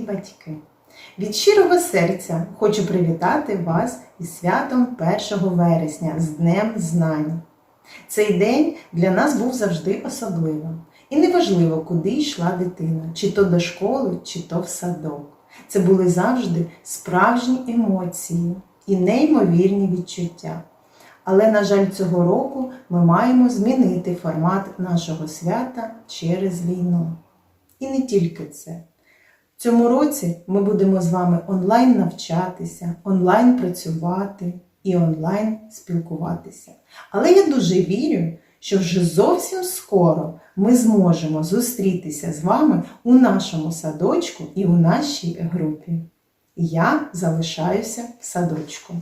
батьки. Від щирого серця хочу привітати вас із святом 1 вересня з Днем Знань. Цей день для нас був завжди особливим. І неважливо, куди йшла дитина, чи то до школи, чи то в садок. Це були завжди справжні емоції і неймовірні відчуття. Але, на жаль, цього року ми маємо змінити формат нашого свята через війну. І не тільки це. В цьому році ми будемо з вами онлайн навчатися, онлайн працювати і онлайн спілкуватися. Але я дуже вірю, що вже зовсім скоро ми зможемо зустрітися з вами у нашому садочку і у нашій групі. Я залишаюся в садочку.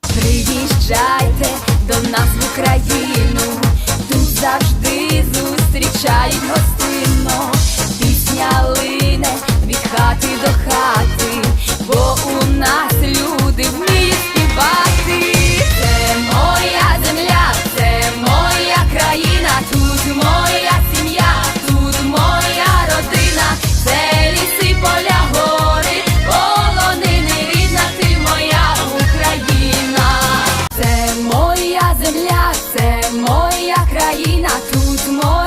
Приїжджайте до нас в Україну, тут завжди зустрічають гостинно, пісня лине від хати до хати, бо у нас люди вміють співати. Це моя земля, це моя країна, тут моя сім'я, тут моя родина, це ліси поля гори, полонини, рідна ти моя Україна, це моя земля, це моя країна. Тут моя